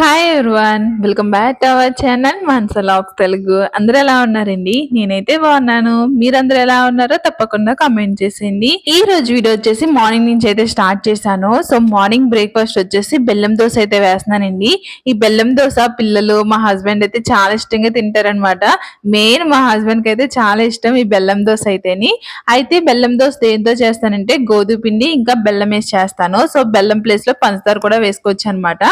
Hi everyone welcome back to our channel మన్సల్ of Telugu అందరూ ఎలా ఉన్నారండి? నేనైతే బాగున్నాను. మీరందరూ ఎలా ఉన్నారో తప్పకుండా కామెంట్ చేసేయండి. ఈ రోజు వీడియో వచ్చేసి మార్నింగ్ నుంచి అయితే స్టార్ట్ చేశాను. సో మార్నింగ్ బ్రేక్ఫాస్ట్ వచ్చేసి బెల్లం దోశ అయితే వేస్తున్నానండి. ఈ బెల్లం దోశ పిల్లలు మా హస్బెండ్ అయితే చాలా ఇష్టంగా తింటారనమాట మెయిన్ మా హస్బెండ్కి అయితే చాలా ఇష్టం ఈ బెల్లం దోశ అయితేని. అయితే బెల్లం దోశ దేంతో చేస్తానంటే గోధుమ పిండి ఇంకా బెల్లం వేసి చేస్తాను. సో బెల్లం ప్లేస్లో పంచదార కూడా వేసుకోవచ్చు అనమాట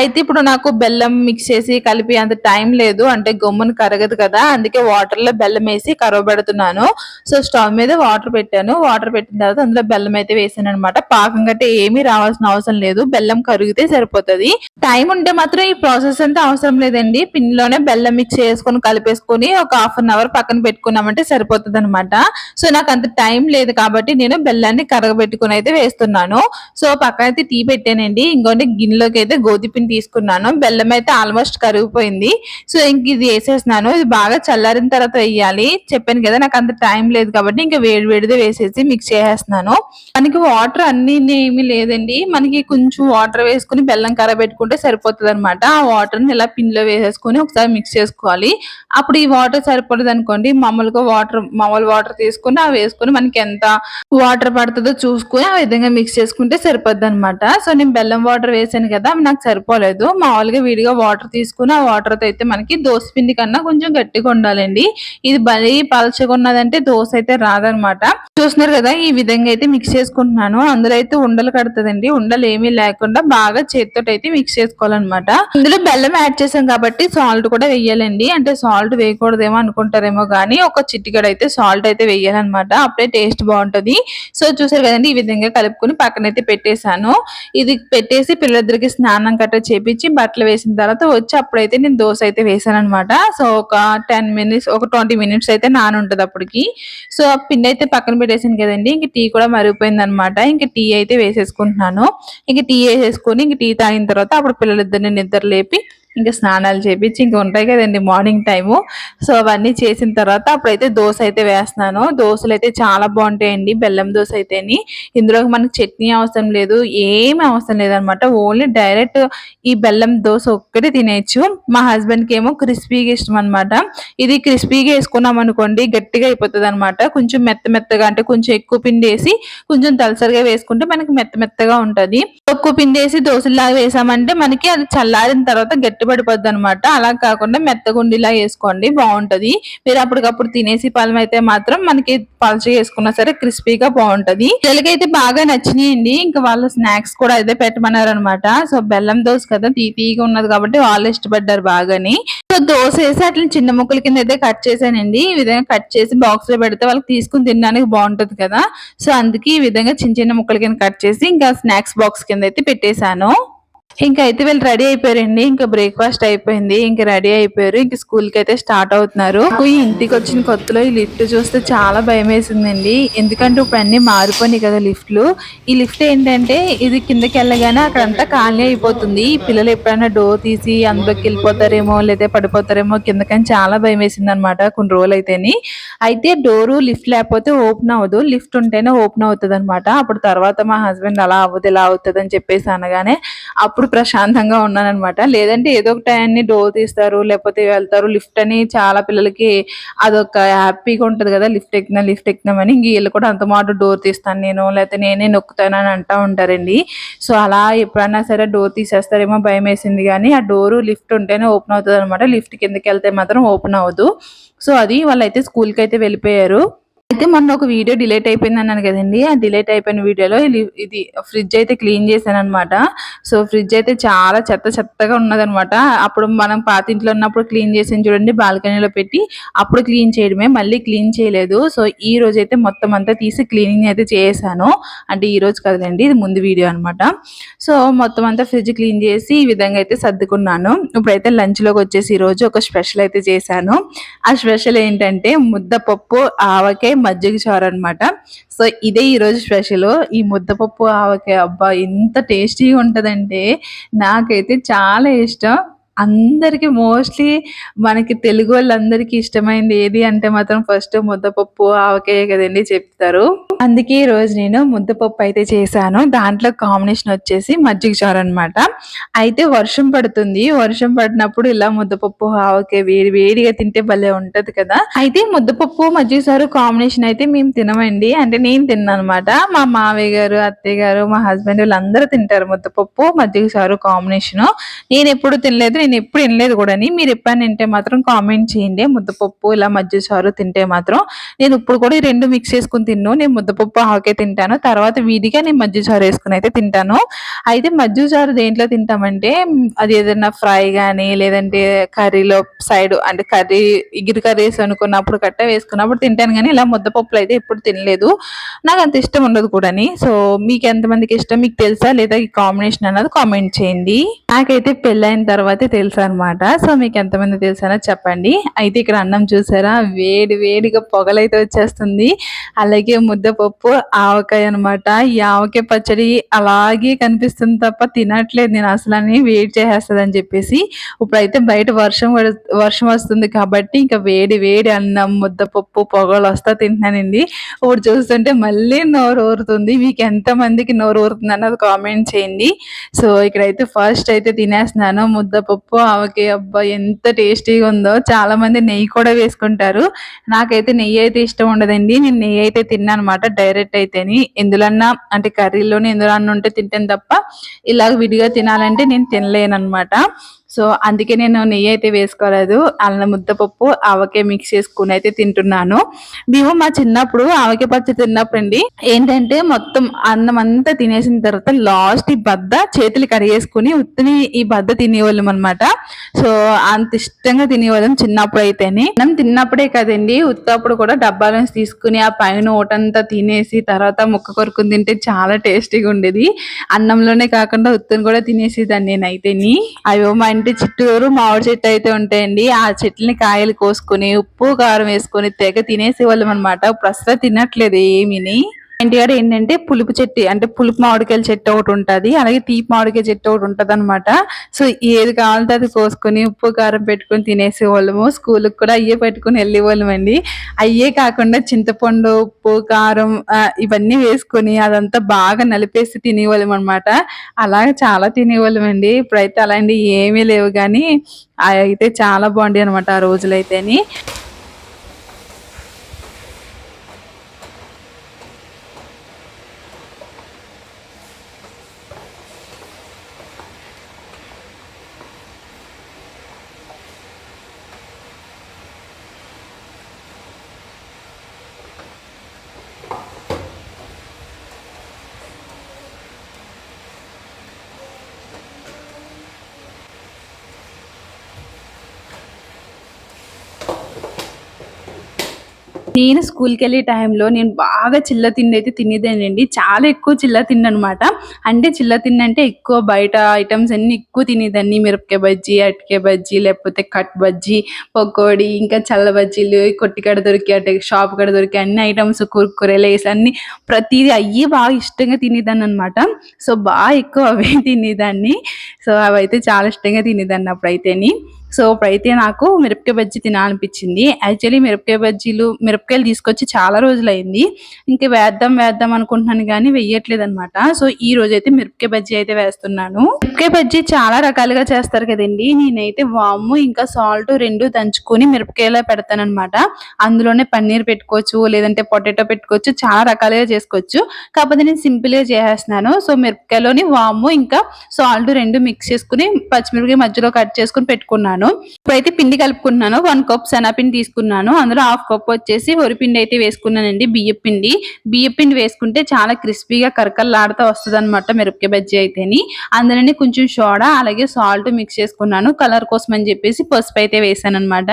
అయితే ఇప్పుడు ఇప్పుడు నాకు బెల్లం మిక్స్ చేసి కలిపి అంత టైం లేదు. అంటే గమ్మును కరగదు కదా. అందుకే వాటర్లో బెల్లం వేసి కరవబెడుతున్నాను. సో స్టవ్ మీద వాటర్ పెట్టాను. వాటర్ పెట్టిన తర్వాత అందులో బెల్లం అయితే వేసాను అనమాట పాకం గట్టే ఏమీ రావాల్సిన అవసరం లేదు. బెల్లం కరిగితే సరిపోతుంది. టైం ఉంటే మాత్రం ఈ ప్రాసెస్ అంతా అవసరం లేదండి. పిన్లోనే బెల్లం మిక్స్ చేసుకుని కలిపేసుకుని ఒక హాఫ్ అన్ అవర్ పక్కన పెట్టుకున్నామంటే సరిపోతుంది అనమాట సో నాకు అంత టైం లేదు కాబట్టి నేను బెల్లాన్ని కరగబెట్టుకుని అయితే వేస్తున్నాను. సో పక్కన అయితే టీ పెట్టానండి. ఇంకోటి గిన్నెలోకి అయితే గోధుమ పిండి తీసుకున్నాను. వేసుకున్నాను బెల్లం అయితే ఆల్మోస్ట్ కరిగిపోయింది. సో ఇంక ఇది వేసేసినాను ఇది బాగా చల్లారిన తర్వాత వేయాలి. చెప్పాను కదా నాకు అంత టైం లేదు కాబట్టి ఇంకా వేడి వేడిదే వేసేసి మిక్స్ చేసేస్తున్నాను. మనకి వాటర్ అన్ని ఏమీ లేదండి. మనకి కొంచెం వాటర్ వేసుకుని బెల్లం కర పెట్టుకుంటే సరిపోతుంది అనమాట ఆ వాటర్ని ఇలా పిన్లో వేసేసుకుని ఒకసారి మిక్స్ చేసుకోవాలి. అప్పుడు ఈ వాటర్ సరిపడదు అనుకోండి మామూలుగా వాటర్ మామూలు వాటర్ తీసుకుని అవి వేసుకుని మనకి ఎంత వాటర్ పడుతుందో చూసుకుని ఆ విధంగా మిక్స్ చేసుకుంటే సరిపోద్ది అనమాట సో నేను బెల్లం వాటర్ వేసాను కదా నాకు సరిపోలేదు. మామూలుగా విడిగా వాటర్ తీసుకుని ఆ వాటర్తో అయితే మనకి దోశ పిండి కన్నా కొంచెం గట్టిగా ఉండాలండి. ఇది బలి పలచగా ఉన్నదంటే దోశ అయితే రాదనమాట. చూస్తున్నారు కదా ఈ విధంగా అయితే మిక్స్ చేసుకుంటున్నాను. అందులో అయితే ఉండలు కడుతుందండి. ఉండలు ఏమీ లేకుండా బాగా చేతితో అయితే మిక్స్ చేసుకోవాలన్నమాట. ఇందులో బెల్లం యాడ్ చేసాం కాబట్టి సాల్ట్ కూడా వేయాలండి. అంటే సాల్ట్ వేయకూడదేమో అనుకుంటారేమో కానీ ఒక చిట్టికడ అయితే సాల్ట్ అయితే వేయాలన్నమాట. అప్పుడే టేస్ట్ బాగుంటది. సో చూసారు కదండి ఈ విధంగా కలుపుకొని పక్కనైతే పెట్టేశాను. ఇది పెట్టేసి పిల్లలిద్దరికి స్నానం కట్ట చేపించి బట్టలు వేసిన తర్వాత వచ్చి అప్పుడైతే నేను దోశ అయితే వేసాను అనమాట సో ఒక టెన్ మినిట్స్ ఒక ట్వంటీ మినిట్స్ అయితే నానుంటుంది అప్పటికి. సో పిండి అయితే పక్కన పెట్టేసాను కదండి. ఇంక టీ కూడా మరిగిపోయింది అనమాట ఇంక టీ అయితే వేసేసుకుంటున్నాను. ఇంక టీ వేసేసుకుని ఇంక టీ తాగిన తర్వాత అప్పుడు పిల్లలిద్దరిని నిద్ర లేపి ఇంకా స్నానాలు చేపించి ఇంకా ఉంటాయి కదండి మార్నింగ్ టైము. సో అవన్నీ చేసిన తర్వాత అప్పుడైతే దోశ అయితే వేస్తున్నాను. దోశలు అయితే చాలా బాగుంటాయండి బెల్లం దోశ అయితేని. ఇందులో మనకి చట్నీ అవసరం లేదు ఏమి అవసరం లేదనమాట. ఓన్లీ డైరెక్ట్ ఈ బెల్లం దోశ ఒక్కటి తినేయచ్చు. మా హస్బెండ్కి ఏమో క్రిస్పీగా ఇష్టం అనమాట ఇది క్రిస్పీగా వేసుకున్నాం అనుకోండి గట్టిగా అయిపోతుంది అనమాట కొంచెం మెత్త మెత్తగా అంటే కొంచెం ఎక్కువ పిండి వేసి కొంచెం తలసరిగా వేసుకుంటే మనకి మెత్త మెత్తగా ఉంటుంది. ఎక్కువ పిండి వేసి దోశలాగా వేసామంటే మనకి అది చల్లారిన తర్వాత గట్టి పడిపోద్ది అనమాట అలా కాకుండా మెత్తగుండిలా వేసుకోండి బాగుంటుంది. మీరు అప్పటికప్పుడు తినేసి పలం అయితే మాత్రం మనకి పలచి వేసుకున్నా సరే క్రిస్పీగా బాగుంటుంది. పిల్లలకైతే బాగా నచ్చినాయండి. ఇంకా వాళ్ళు స్నాక్స్ కూడా అయితే పెట్టమన్నారు అనమాట సో బెల్లం దోశ కదా తీతీగా ఉన్నది కాబట్టి వాళ్ళు ఇష్టపడ్డారు బాగాని. సో దోశ వేసి అట్లా చిన్న ముక్కల కింద అయితే కట్ చేశానండి. ఈ విధంగా కట్ చేసి బాక్స్లో పెడితే వాళ్ళకి తీసుకుని తినడానికి బాగుంటుంది కదా. సో అందుకే ఈ విధంగా చిన్న చిన్న ముక్కల కింద కట్ చేసి ఇంకా స్నాక్స్ బాక్స్ కింద అయితే పెట్టేశాను. ఇంకా అయితే వీళ్ళు రెడీ అయిపోయారండి. ఇంకా బ్రేక్ఫాస్ట్ అయిపోయింది. ఇంకా రెడీ అయిపోయారు. ఇంకా స్కూల్కి అయితే స్టార్ట్ అవుతున్నారు ఇంటికి వచ్చిన కొత్తలో ఈ లిఫ్ట్ చూస్తే చాలా భయం వేసిందండి. ఎందుకంటే ఇప్పుడు అన్ని మారిపోయినాయి కదా లిఫ్ట్లు. ఈ లిఫ్ట్ ఏంటంటే ఇది కిందకి వెళ్ళగానే అక్కడంతా ఖాళీ అయిపోతుంది. ఈ పిల్లలు ఎప్పుడైనా డోర్ తీసి అందులోకి వెళ్ళిపోతారేమో లేదా పడిపోతారేమో కిందకని చాలా భయం వేసింది అనమాట కొన్ని రోజులు అయితేని అయితే డోరు లిఫ్ట్ లేకపోతే ఓపెన్ అవ్వదు. లిఫ్ట్ ఉంటేనే ఓపెన్ అవుతుంది అనమాట అప్పుడు తర్వాత మా హస్బెండ్ అలా అవ్వదు ఇలా అవుతుంది అని చెప్పేసి అనగానే అప్పుడు ప్రశాంతంగా ఉన్నానమాట లేదంటే ఏదో ఒక టైంని డోర్ తీస్తారు లేకపోతే వెళ్తారు లిఫ్ట్ అని చాలా పిల్లలకి అదొక హ్యాపీగా ఉంటుంది కదా లిఫ్ట్ ఎక్కినా లిఫ్ట్ ఎక్కినామని. ఇంక వీళ్ళు కూడా అంత మాట డోర్ తీస్తాను నేను లేకపోతే నేనే నొక్కుతాను అని అంటూ ఉంటారండి. సో అలా ఎప్పుడన్నా సరే డోర్ తీసేస్తారేమో భయం వేసింది కానీ ఆ డోరు లిఫ్ట్ ఉంటేనే ఓపెన్ అవుతుంది అనమాట లిఫ్ట్ కిందకి వెళ్తే మాత్రం ఓపెన్ అవ్వదు. సో అది వాళ్ళైతే స్కూల్కి అయితే వెళ్ళిపోయారు. అయితే మొన్న ఒక వీడియో డిలేట్ అయిపోయింది అన్నాను కదండి. ఆ డిలేట్ అయిపోయిన వీడియోలో ఇది ఫ్రిడ్జ్ అయితే క్లీన్ చేశాను అనమాట సో ఫ్రిడ్జ్ అయితే చాలా చెత్త చెత్తగా ఉన్నదనమాట అప్పుడు మనం పాత ఇంట్లో ఉన్నప్పుడు క్లీన్ చేసాను చూడండి బాల్కనీలో పెట్టి అప్పుడు క్లీన్ చేయడమే మళ్ళీ క్లీన్ చేయలేదు. సో ఈ రోజు అయితే మొత్తం అంతా తీసి క్లీనింగ్ అయితే చేశాను అంటే ఈ రోజు కదండి ఇది ముందు వీడియో అనమాట సో మొత్తం అంతా ఫ్రిడ్జ్ క్లీన్ చేసి ఈ విధంగా అయితే సర్దుకున్నాను. ఇప్పుడైతే లంచ్లోకి వచ్చేసి ఈ రోజు ఒక స్పెషల్ అయితే చేశాను. ఆ స్పెషల్ ఏంటంటే ముద్దపప్పు ఆవకాయ మజ్జిగ చారు అనమాట సో ఇదే ఈరోజు స్పెషల్ ఈ ముద్దపప్పు ఆవకాయ అబ్బా ఎంత టేస్టీగా ఉంటుందంటే నాకైతే చాలా ఇష్టం. అందరికి మోస్ట్లీ మనకి తెలుగు వాళ్ళందరికీ ఇష్టమైంది ఏది అంటే మాత్రం ఫస్ట్ ముద్దపప్పు ఆవకాయ కదండి చెప్తారు. అందుకే ఈ రోజు నేను ముద్దపప్పు అయితే చేశాను. దాంట్లో కాంబినేషన్ వచ్చేసి మజ్జిగ చారు అనమాట అయితే వర్షం పడుతుంది. వర్షం పడినప్పుడు ఇలా ముద్దపప్పు ఆవకాయ వేడి వేడిగా తింటే భలే ఉంటది కదా. అయితే ముద్దపప్పు మజ్జిగ చారు కాంబినేషన్ అయితే మేము తినమండి. అంటే నేను తిన్నాను అనమాట మా మావయ్య గారు అత్తయ్య గారు మా హస్బెండ్ వీళ్ళందరూ తింటారు ముద్దపప్పు మజ్జిగ చారు కాంబినేషన్. నేను ఎప్పుడు తినలేదు. నేను ఎప్పుడు వినలేదు కూడా మీరు ఎప్పుడైనా తింటే మాత్రం కామెంట్ చేయండి. ముద్దపప్పు ఇలా మధ్య చారు తింటే మాత్రం నేను ఇప్పుడు కూడా ఈ రెండు మిక్స్ చేసుకుని తిన్ను. నేను ముద్దపప్పు ఆకే తింటాను. తర్వాత వీడిగా నేను మజ్జి చారు వేసుకుని అయితే తింటాను. అయితే మజ్జి చారు దేంట్లో తింటామంటే అది ఏదైనా ఫ్రై కానీ లేదంటే కర్రీలో సైడ్ అంటే కర్రీ ఇగిరి కర్రీస్ అనుకున్నప్పుడు కట్ట వేసుకున్నప్పుడు తింటాను కానీ ఇలా ముద్దపప్పులు అయితే ఎప్పుడు తినలేదు. నాకు అంత ఇష్టం ఉండదు కూడా సో మీకు ఎంతమందికి ఇష్టం? మీకు తెలుసా? లేదా ఈ కాంబినేషన్ అన్నది కామెంట్ చేయండి. నాకైతే పెళ్ళైన తర్వాతే తెలుసా అనమాట సో మీకు ఎంతమంది తెలుసానో చెప్పండి. అయితే ఇక్కడ అన్నం చూసారా? వేడి వేడిగా పొగలైతే వచ్చేస్తుంది. అలాగే ముద్దపప్పు ఆవకాయ అనమాట ఈ ఆవకాయ పచ్చడి అలాగే కనిపిస్తుంది తప్ప తినట్లేదు. నేను అసలు అని వేడి చేసేస్తుంది అని చెప్పేసి. ఇప్పుడైతే బయట వర్షం వర్షం వస్తుంది కాబట్టి ఇంకా వేడి వేడి అన్నం ముద్దపప్పు పొగలు వస్తా తింటున్నానండి. ఇప్పుడు చూస్తుంటే మళ్ళీ నోరు ఊరుతుంది మీకు ఎంతమందికి నోరు ఊరుతుంది అన్నది కామెంట్ చేయండి. సో ఇక్కడైతే ఫస్ట్ అయితే తినేస్తున్నాను. ముద్దపప్పు ఆవకి అబ్బా ఎంత టేస్టీగా ఉందో. చాలా మంది నెయ్యి కూడా వేసుకుంటారు. నాకైతే నెయ్యి అయితే ఇష్టం ఉండదండి. నేను నెయ్యి అయితే తిన్నాను అనమాట డైరెక్ట్ అయితేని. ఎందులన్నా అంటే కర్రీలోనే ఎందులో ఉంటే తింటాను తప్ప ఇలాగ విడిగా తినాలంటే నేను తినలేను అనమాట సో అందుకే నేను నెయ్యి అయితే వేసుకోలేదు అల్లం ముద్దపప్పు ఆవకాయ మిక్స్ చేసుకుని అయితే తింటున్నాను. మేము మా చిన్నప్పుడు ఆవకాయ పచ్చడి తిన్నప్పుడు అండి ఏంటంటే మొత్తం అన్నం అంతా తినేసిన తర్వాత లాస్ట్ ఈ బద్ద చేతులు కడిగేసుకుని ఉత్తిని ఈ బద్ద తినేవాళ్ళం అనమాట సో అంత ఇష్టంగా తినేవాళ్ళం చిన్నప్పుడు అయితేనే. మనం తిన్నప్పుడే కదండి ఉత్తప్పుడు కూడా డబ్బాలను తీసుకుని ఆ పైన ఓటంతా తినేసి తర్వాత ముక్క కొరుకుని తింటే చాలా టేస్టీగా ఉండేది. అన్నంలోనే కాకుండా ఉత్తుని కూడా తినేసేదాన్ని నేనైతేని. అయ్యో మా ఇంటి చుట్టూరు మామిడి చెట్టు అయితే ఉంటాయండి. ఆ చెట్లని కాయలు కోసుకొని ఉప్పు కారం వేసుకొని తెగ తినేసేవాళ్ళం అనమాట ఇప్పుడు అసలు తినట్లేదు ఏమీని ఇంటికాడ ఏంటంటే పులుపు చెట్టు అంటే పులుపు మామిడికాయల చెట్టు ఒకటి ఉంటుంది. అలాగే తీపి మామిడికాయ చెట్టు ఒకటి ఉంటుంది అనమాట సో ఏది కావాలంటే అది కోసుకొని ఉప్పు కారం పెట్టుకొని తినేసేవాళ్ళము. స్కూల్కి కూడా అయ్యే పెట్టుకుని వెళ్ళేవాళ్ళం అండి. అయ్యే కాకుండా చింతపండు ఉప్పు కారం ఇవన్నీ వేసుకొని అదంతా బాగా నలిపేసి తినేవాళ్ళం అనమాట అలాగే చాలా తినేవాళ్ళం అండి. ఇప్పుడైతే అలాంటివి ఏమీ లేవు కానీ అవి అయితే చాలా బాగుండే అనమాట ఆ రోజులైతేని. నేను స్కూల్కి వెళ్ళే టైంలో నేను బాగా చిల్ల తిండి అయితే తినేదేనండి చాలా ఎక్కువ చిల్ల తిండి అనమాట అంటే చిల్ల తిండి అంటే ఎక్కువ బయట ఐటమ్స్ అన్ని ఎక్కువ తినేదాన్ని. మిరపకాయ బజ్జీ అరటికాయ బజ్జీ లేకపోతే కట్ బజ్జీ పకోడీ ఇంకా చల్ల బజ్జీలు కొట్టికాడ దొరికి అంటే షాప్ కాడ దొరికి అన్ని ఐటమ్స్ కుర్కురే లేస్ అన్ని ప్రతిదీ అయ్యి బాగా ఇష్టంగా తినేదాన్ని అనమాట సో బాగా ఎక్కువ అవే తినేదాన్ని. సో అవైతే చాలా ఇష్టంగా తినేదాన్ని అప్పుడైతేని. సో ఇప్పుడైతే నాకు మిరపకాయ బజ్జీ తినాలనిపించింది. యాక్చువల్లీ మిరపకాయ బజ్జీలు మిరపకాయలు తీసుకొచ్చి చాలా రోజులు అయింది ఇంకా వేద్దాం వేద్దాం అనుకుంటున్నాను కానీ వెయ్యట్లేదు అనమాట సో ఈ రోజు అయితే మిరపకాయ బజ్జీ అయితే వేస్తున్నాను. మిరపకాయ బజ్జీ చాలా రకాలుగా చేస్తారు కదండి. నేనైతే వాము ఇంకా సాల్ట్ రెండు దంచుకొని మిరపకాయలా పెడతానమాట అందులోనే పన్నీర్ పెట్టుకోవచ్చు లేదంటే పొటాటో పెట్టుకోవచ్చు చాలా రకాలుగా చేసుకోవచ్చు. కాకపోతే నేను సింపుల్గా చేసేస్తున్నాను. సో మిరపకాయలోని వాము ఇంకా సాల్ట్ రెండు మిక్స్ చేసుకుని పచ్చిమిరపకాయ మధ్యలో కట్ చేసుకుని పెట్టుకున్నాను. ఇప్పుడైతే పిండి కలుపుకున్నాను వన్ కప్ శనగపిండి తీసుకున్నాను. అందులో హాఫ్ కప్ వచ్చేసి వరిపిండి అయితే వేసుకున్నానండి బియ్యం పిండి. బియ్యం పిండి వేసుకుంటే చాలా క్రిస్పీగా కరకరలాడుతూ వస్తుంది అనమాట మిరపకాయ బజ్జీ అయితేని. అందులోనే కొంచెం సోడా అలాగే సాల్ట్ మిక్స్ చేసుకున్నాను. కలర్ కోసం అని చెప్పేసి పసుపు అయితే వేసాను అనమాట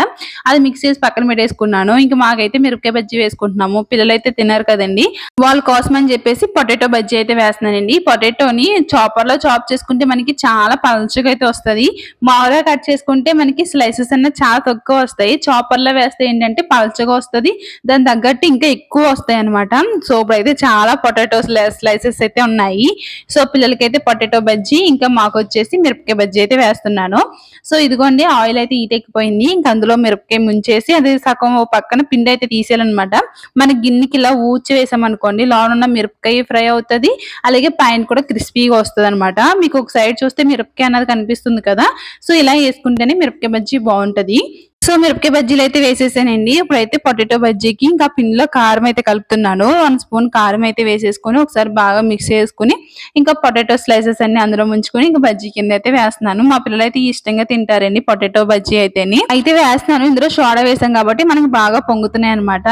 అది మిక్స్ చేసి పక్కన పెట్టేసుకున్నాను. ఇంకా మాకైతే మిరపకాయ బజ్జీ వేసుకుంటున్నాము. పిల్లలైతే తిన్నారు కదండి. వాళ్ళ కోసం అని చెప్పేసి పొటాటో బజ్జీ అయితే వేస్తున్నానండి. పొటాటోని చాపర్లో చాప్ చేసుకుంటే మనకి చాలా పలుచగా అయితే వస్తది. మామూలుగా కట్ చేసుకుంటే మనకి స్లైసెస్ అన్న చాలా తక్కువ వస్తాయి. చాపర్లో వేస్తే ఏంటంటే పలచగా వస్తది. దాని తగ్గట్టు ఇంకా ఎక్కువ వస్తాయి అనమాట సో ఇప్పుడైతే చాలా పొటాటో స్లైసెస్ అయితే ఉన్నాయి. సో పిల్లలకైతే పొటాటో బజ్జీ ఇంకా మాకు వచ్చేసి మిరపకాయ బజ్జీ అయితే వేస్తున్నాను. సో ఇదిగోండి ఆయిల్ అయితే ఈటెక్కిపోయింది ఇంకా అందులో మిరపకాయ ముంచేసి అది సగం ఓ పక్కన పిండి అయితే తీసేయాలన్నమాట. మన గిన్నెకి ఇలా ఊచి వేసామనుకోండి లోన ఉన్న మిరపకాయ ఫ్రై అవుతుంది. అలాగే పైన కూడా క్రిస్పీగా వస్తుంది అనమాట మీకు ఒక సైడ్ చూస్తే మిరపకాయ అన్నది కనిపిస్తుంది కదా. సో ఇలా వేసుకుంటేనే మిరపకాయ బజ్జీ బాగుంటుంది. సో మిరపకాయ బజ్జీలు అయితే వేసేసానండి. ఇప్పుడైతే పొటాటో బజ్జీకి ఇంకా పిండిలో కారం అయితే కలుపుతున్నాను. వన్ స్పూన్ కారం అయితే వేసేసుకొని ఒకసారి బాగా మిక్స్ చేసుకుని ఇంకా పొటాటో స్లైసెస్ అన్ని అందులో ముంచుకొని ఇంకా బజ్జీ కింద అయితే వేస్తున్నాను. మా పిల్లలు అయితే ఇష్టంగా తింటారండి పొటాటో బజ్జీ అయితేని. అయితే వేస్తున్నాను. ఇందులో సోడా వేసాం కాబట్టి మనకి బాగా పొంగుతున్నాయి అనమాట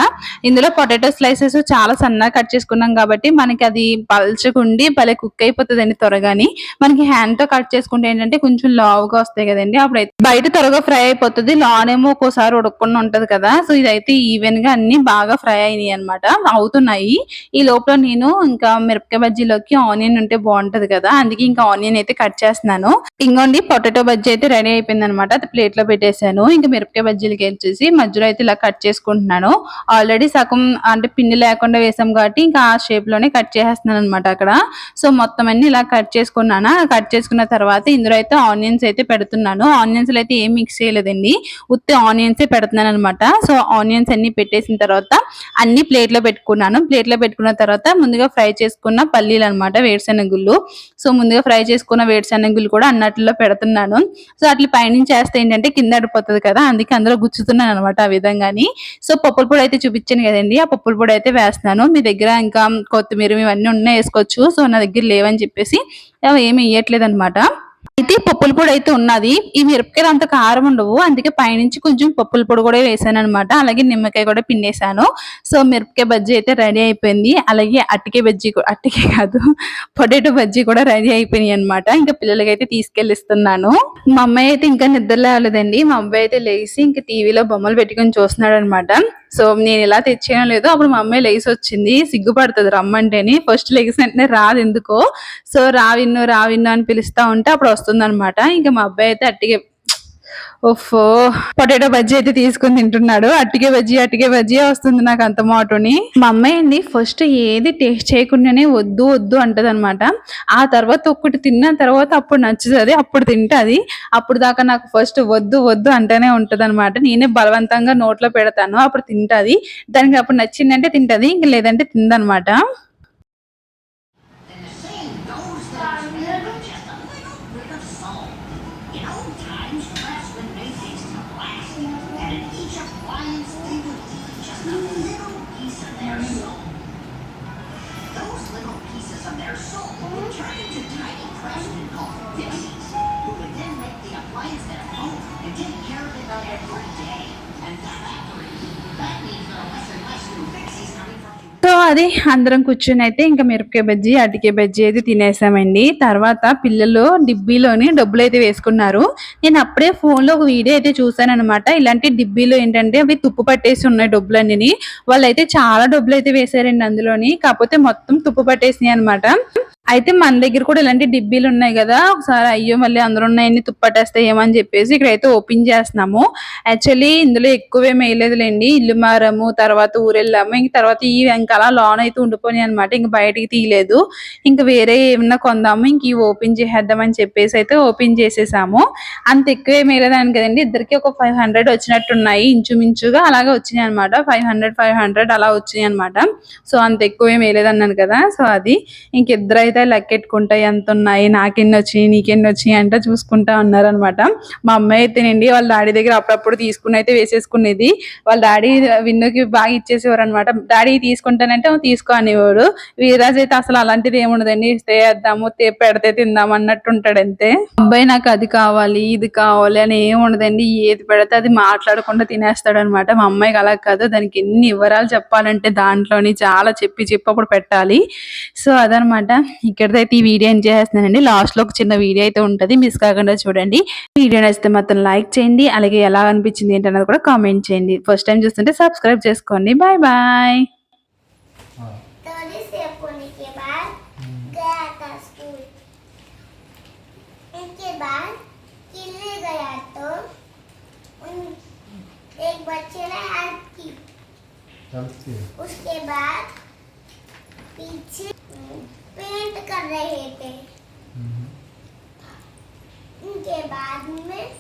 ఇందులో పొటాటో స్లైసెస్ చాలా సన్నగా కట్ చేసుకున్నాం కాబట్టి మనకి అది పల్చకుండి భలే కుక్ అయిపోతుందండి త్వరగాని. మనకి హ్యాండ్తో కట్ చేసుకుంటే ఏంటంటే కొంచెం లావుగా వస్తాయి కదండి. అప్పుడైతే బయట త్వరగా ఫ్రై అయిపోతుంది. లానేమో ఒక్కోసారి ఉడకకుండా ఉంటది కదా. సో ఇదైతే ఈవెన్గా అన్ని బాగా ఫ్రై అయినాయి అనమాట అవుతున్నాయి. ఈ లోపల నేను ఇంకా మిరపకాయ బజ్జీలోకి ఆనియన్ ఉంటే బాగుంటది కదా. అందుకే ఇంకా ఆనియన్ అయితే కట్ చేస్తున్నాను. ఇంకోండి పొటాటో బజ్జీ అయితే రెడీ అయిపోయింది అనమాట అది ప్లేట్లో పెట్టేశాను. ఇంకా మిరపకాయ బజ్జీలకి వచ్చేసి మధ్యలో అయితే ఇలా కట్ చేసుకుంటున్నాను. ఆల్రెడీ సగం అంటే పిండి లేకుండా వేసాం కాబట్టి ఇంకా ఆ షేప్లోనే కట్ చేసేస్తున్నాను అనమాట అక్కడ. సో మొత్తం అన్ని ఇలా కట్ చేసుకున్నాను? కట్ చేసుకున్న తర్వాత ఇందులో అయితే ఆనియన్స్ అయితే పెడుతున్నాను. ఆనియన్స్ అయితే ఏం మిక్స్ చేయలేదండి. ఉత్త ఆనియన్స్ పెడుతున్నాను అనమాట సో ఆనియన్స్ అన్ని పెట్టేసిన తర్వాత అన్ని ప్లేట్లో పెట్టుకున్నాను. ప్లేట్లో పెట్టుకున్న తర్వాత ముందుగా ఫ్రై చేసుకున్న పల్లీలు అనమాట వేరుశెనగుళ్ళు. సో ముందుగా ఫ్రై చేసుకున్న వేరుశెనగుళ్ళు కూడా అన్నట్లో పెడుతున్నాను. సో అట్లా పైనుంచి చేస్తే ఏంటంటే కింద అడిపోతుంది కదా అందుకే అందులో గుచ్చుతున్నాను అనమాట ఆ విధంగాని. సో పప్పుల పొడి అయితే చూపించాను కదండి ఆ పప్పుల పొడి అయితే వేస్తున్నాను. మీ దగ్గర ఇంకా కొత్తిమీర ఇవన్నీ ఉన్నాయి వేసుకోవచ్చు. సో నా దగ్గర లేవని చెప్పేసి ఏమి వేయట్లేదు అనమాట అయితే పప్పుల పొడి అయితే ఉన్నది. ఈ మిరపకాయలు అంత కారం ఉండవు. అందుకే పైనుంచి కొంచెం పప్పుల పొడి కూడా వేసాను అనమాట అలాగే నిమ్మకాయ కూడా పిండేశాను. సో మిరపకాయ బజ్జీ అయితే రెడీ అయిపోయింది. అలాగే అట్టికే బజ్జీ అట్టికే కాదు పొటాటో బజ్జీ కూడా రెడీ అయిపోయినాయి అనమాట ఇంకా పిల్లలకి అయితే తీసుకెళ్ళిస్తున్నాను. మా అమ్మాయి అయితే ఇంకా నిద్ర లేవలేదండి. మా అబ్బాయి అయితే లేచి ఇంకా టీవీలో బొమ్మలు పెట్టుకొని చూస్తున్నాడు అనమాట సో నేను ఎలా తెచ్చేయడం లేదు అప్పుడు మా అమ్మాయి లేచి వచ్చింది సిగ్గుపడుతుంది రమ్మంటేని. ఫస్ట్ లెగిసి వెంటనే రాదు ఎందుకో. సో రావిన్ను రావిన్ను అని పిలుస్తా ఉంటే అప్పుడు వస్తుంది అనమాట ఇంకా మా అబ్బాయి అయితే అట్టిగే ఓఫో పొటాటో బజ్జీ అయితే తీసుకుని తింటున్నాడు. అట్టికే బజ్జీ అట్టికే బజ్జీ వస్తుంది నాకు అంత మాటని. మా అమ్మాయి అండి ఫస్ట్ ఏది టేస్ట్ చేయకుండానే వద్దు వద్దు అంటది అనమాట ఆ తర్వాత ఒక్కటి తిన్న తర్వాత అప్పుడు నచ్చుతుంది అప్పుడు తింటుంది. అప్పుడు దాకా నాకు ఫస్ట్ వద్దు వద్దు అంటేనే ఉంటది అనమాట నేనే బలవంతంగా నోట్లో పెడతాను అప్పుడు తింటుంది. దానికి అప్పుడు నచ్చిందంటే తింటది ఇంక లేదంటే తిందనమాట In old times, craftsmen made things to last, and in each appliance they would eat just a little piece of their soul. Those little pieces of their soul would turn into tiny craftsmen called pixies, who would then make the appliance their home and take care of it every day. And that, that means there are less and less new pixies coming so అది అందరం కూర్చొని అయితే ఇంకా మిరపకాయ బజ్జీ అటికే బజ్జీ అయితే తినేసామండి. తర్వాత పిల్లలు డిబ్బీలోని డబ్బులు అయితే వేసుకున్నారు. నేను అప్పుడే ఫోన్లో ఒక వీడియో అయితే చూసాను అనమాట ఇలాంటి డిబ్బీలో ఏంటంటే అవి తుప్పు పట్టేసి ఉన్నాయి డబ్బులన్నీ వాళ్ళైతే చాలా డబ్బులు అయితే వేసారండి అందులోని. కాకపోతే మొత్తం తుప్పు పట్టేసినాయి అనమాట అయితే మన దగ్గర కూడా ఇలాంటి డిబ్బీలు ఉన్నాయి కదా. ఒకసారి అయ్యో మళ్ళీ అందులో ఉన్నాయని తుప్పట్టేస్తాయి ఏమని చెప్పేసి ఇక్కడైతే ఓపెన్ చేస్తున్నాము. యాక్చువల్లీ ఇందులో ఎక్కువ ఏం వేయలేదులేండి ఇల్లు మారాము తర్వాత ఊరెళ్ళాము. ఇంక తర్వాత ఈ ఇంకా అలా లోన్ అయితే ఉండిపోయినాయి అనమాట ఇంక బయటికి తీయలేదు. ఇంకా వేరే ఏమన్నా కొందాము. ఇంక ఇవి ఓపెన్ చేసేద్దామని చెప్పేసి అయితే ఓపెన్ చేసేసాము. అంత ఎక్కువ ఏం కదండి. ఇద్దరికి ఒక ఫైవ్ హండ్రెడ్ వచ్చినట్టున్నాయి ఇంచుమించుగా. అలాగే వచ్చినాయి అనమాట ఫైవ్ హండ్రెడ్ ఫైవ్ హండ్రెడ్ అలా వచ్చినాయి అనమాట సో అంత ఎక్కువ ఏం వేయలేదన్నాను కదా. సో అది ఇంకిద్దరు అయితే లెక్కెట్టుకుంటాయి. ఎంత ఉన్నాయి నాకెన్ని వచ్చినాయి? నీకెన్ని వచ్చినాయి? అంటే చూసుకుంటా ఉన్నారనమాట మా అమ్మాయి అయితేనండి వాళ్ళ డాడీ దగ్గర అప్పుడప్పుడు తీసుకుని అయితే వేసేసుకునేది. వాళ్ళ డాడీ విన్నుకి బాగా ఇచ్చేసేవారు అనమాట డాడీ తీసుకుంటానంటే తీసుకో అనేవాడు. వీరాజ్ అయితే అసలు అలాంటిది ఏముండదండి. ఇస్తే వేద్దాము పెడితే తిందాం అన్నట్టు ఉంటాడు అంతే అబ్బాయి నాకు అది కావాలి ఇది కావాలి అని ఏం ఉండదండి ఏది పెడితే అది మాట్లాడకుండా తినేస్తాడు అనమాట మా అమ్మాయికి అలా కాదు దానికి ఎన్ని వివరాలు చెప్పాలంటే దాంట్లోని చాలా చెప్పి చెప్పి అప్పుడు పెట్టాలి సో అదనమాట ఇక్కడైతే ఈ వీడియో ఏం చేస్తున్నానండి లాస్ట్ లో ఒక చిన్న వీడియో అయితే ఉంటుంది మిస్ కాకుండా చూడండి వీడియో నచ్చితే మొత్తం లైక్ చేయండి అలాగే ఎలా అనిపించింది ఏంటన్నది కూడా కామెంట్ చేయండి ఫస్ట్ టైం చూస్తుంటే సబ్స్క్రైబ్ చేసుకోండి బాయ్ బాయ్ थोड़ी से होने के बाद खेलने गया तो उन एक बच्चे ने हेल्प की। हेल्प की? उसके बाद पीछे पेंट कर रहे थे। हम्म। उनके बाद में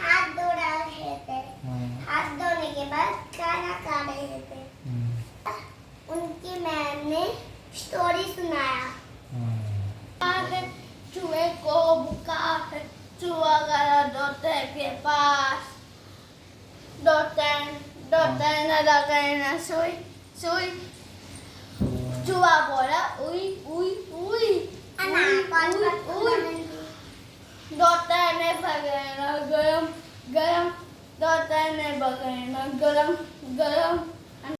हाथ धो रहे थे। हाँ। हाथ धोने के बाद खाना खा रहे थे। हम्म। उनकी मैम ने स्टोरी सुनाया। हाँ। चूहे को बुका चूहा डॉक्टर के पास डॉक्टर डॉक्टर ने लगाया सुई सुई चूहा बोला उई उई उई उई उई डॉक्टर ने भगाना गरम गरम डॉक्टर ने भगाना गरम गरम